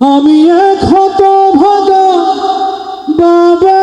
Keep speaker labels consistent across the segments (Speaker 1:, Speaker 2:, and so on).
Speaker 1: আমি এক হত ভাগা বাবা।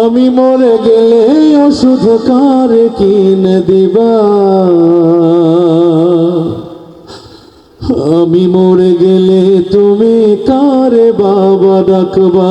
Speaker 1: আমি মরে গেলে ওষুধ কার কিনে দিবা? আমি মরে গেলে তুমি কারে বাবা ডাকবা?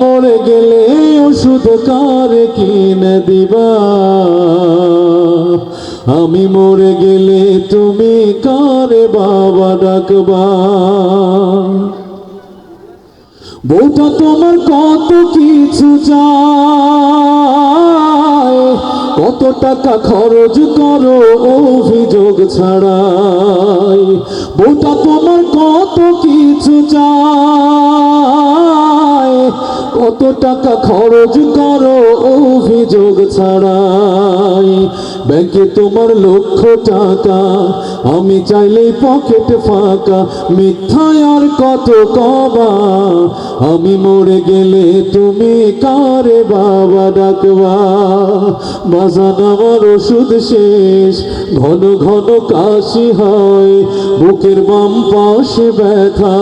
Speaker 1: মরে গেলে ওষুধ কার কিনে দিবা? আমি মরে গেলে তুমি কারে বাবা ডাকবা? বউটা তোমার কত কিছু চায়, কত টাকা খরচ করো অভিযোগ ছাড়াই। বউটা তোমার কত টাকা খরচ করো অভিযোগ ছাড়াই। ব্যাংকে তোমার লক্ষ টাকা। আমি চাইলেই পকেট ফাঁকা, মিথ্যায় আর কত কবা? আমি মরে গেলে তুমি কারে বাবা ডাকবা? বাজান আমার ওষুধ শেষ, ঘন ঘন কাশি হয়, বুকের বাম পাশে ব্যথা।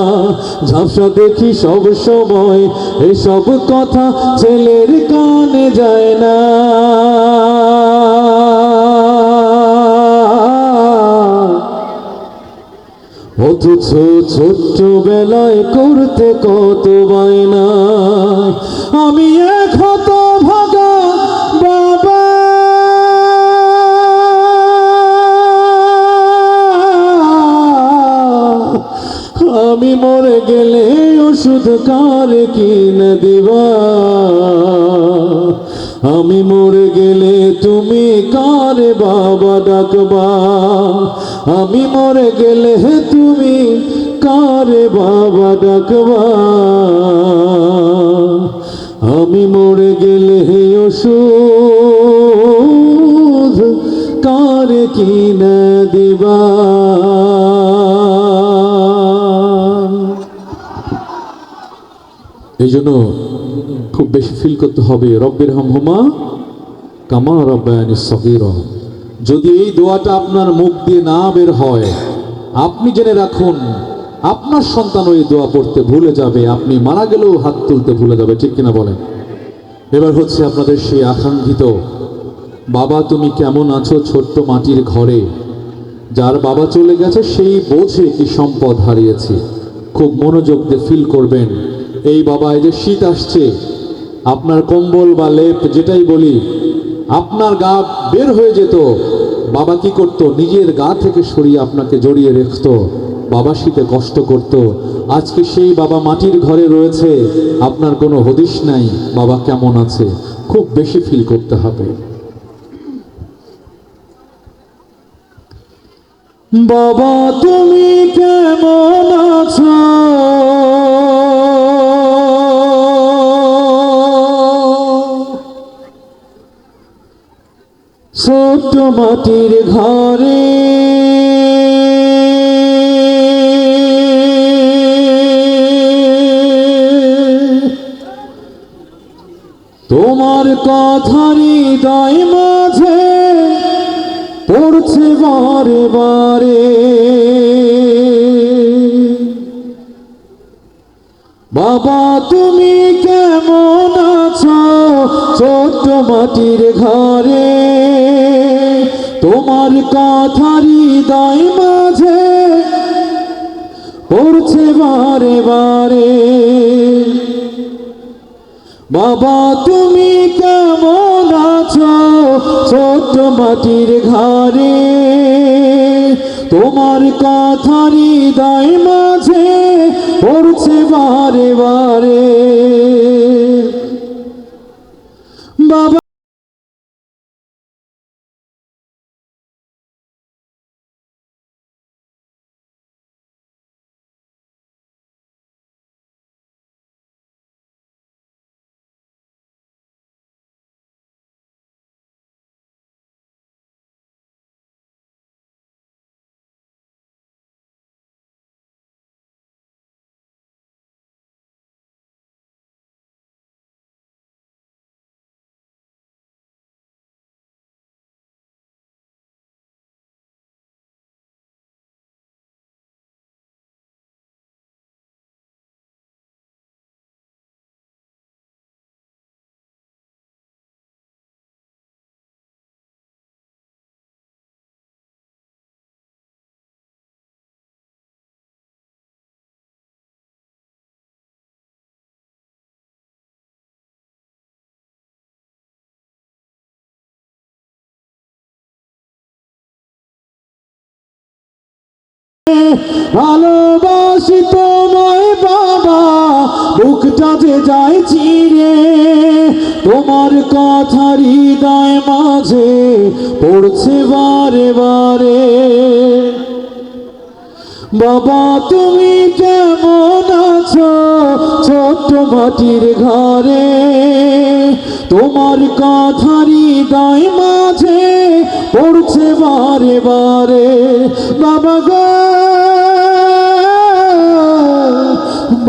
Speaker 1: ঝাপসা দেখি সব সময়, এসব কথা ছেলের কানে যায় না। অথচ ছোট্ট বেলায় করতে কত বায়না আমি এক হত ভাগা বাবা। আমি মরে গেলে ওষুধ কার কিনে দিবা? আমি মরে গেলে তুমি কারে বাবা ডাকবা? আমি মরে গেলে তুমি কারে বাবা ডাকবা? আমি মরে গেলে ওষুধ কারে কিনে দিবা? এই জন্য খুব বেশি ফিল করতে হবে, রব্বের হামহুমা কামা রব্বায়ানি সগীর। যদি এই দোয়াটা আপনার মুখ দিয়ে না বের হয়, আপনি জেনে রাখুন, আপনার সন্তান ওই দোয়া পড়তে ভুলে যাবে, আপনি মারা গেলেও হাত তুলতে ভুলে যাবে, ঠিক কিনা বলেন? এবার হচ্ছে আপনাদের সেই আকাঙ্ক্ষিত, বাবা তুমি কেমন আছো ছোট্ট মাটির ঘরে? যার বাবা চলে গেছে, সেই বোঝে কি সম্পদ হারিয়েছে। খুব মনোযোগ দিয়ে ফিল করবেন। এই বাবা এই যে শীত আসছে আপনার কম্বল বা লেপ, যেটাই বলি, আপনার গা বের হয়ে যেত। বাবা কি করত? নিজের গা থেকে সরিয়ে আপনাকে জড়িয়ে রাখত। বাবা শীতে কষ্ট করত। আজকে সেই বাবা মাটির ঘরে রয়েছে। আপনার কোনো হদিশ নাই। বাবা কেমন আছে? খুব বেশি ফিল করতে হবে। বাবা, তুমি কেমন আছো? মাটির ঘরে। তোমার কথারি হৃদয় মাঝে পড়ছে বারে বারে। বাবা, তুমি কেমন আছো ছোট্ট মাটির ঘরে? তোমার কথারি হৃদয় মাঝে পড়ছে বারে বারে। বাবা, তুমি কেমন আছো ছোট মাটির ঘরে তোমার কথা হৃদয় মাঝে পড়ছে বারে বারে। বাবা ভালোবাসি তোমায় বাবা, বুকটা যে যায় চিরে। তোমার কথা হৃদয় মাঝে পড়ছে বারে বারে। বাবা, তুমি কেমন আছো ছোট্ট মাটির ঘরে? তোমার কথা হৃদয় মাঝে পড়ছে বারে বারে। বাবা গো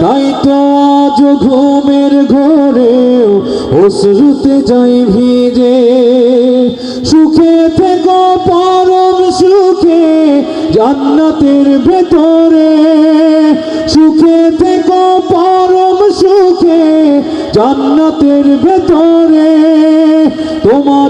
Speaker 1: তাই তো আজ ঘুমের ঘরে, অশ্রুতে যাই ভিজে। সুখে থেকো, পরম সুখে, জান্নাতের ভেতরে। সুখে থেকো, পরম সুখে, জান্নাতের ভেতরে। তোমার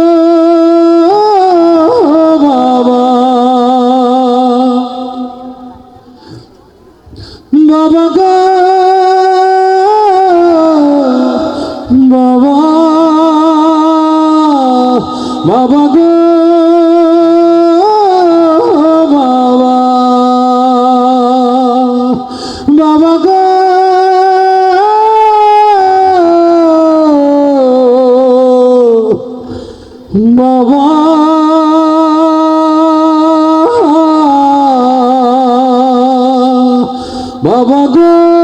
Speaker 1: বাবা গো।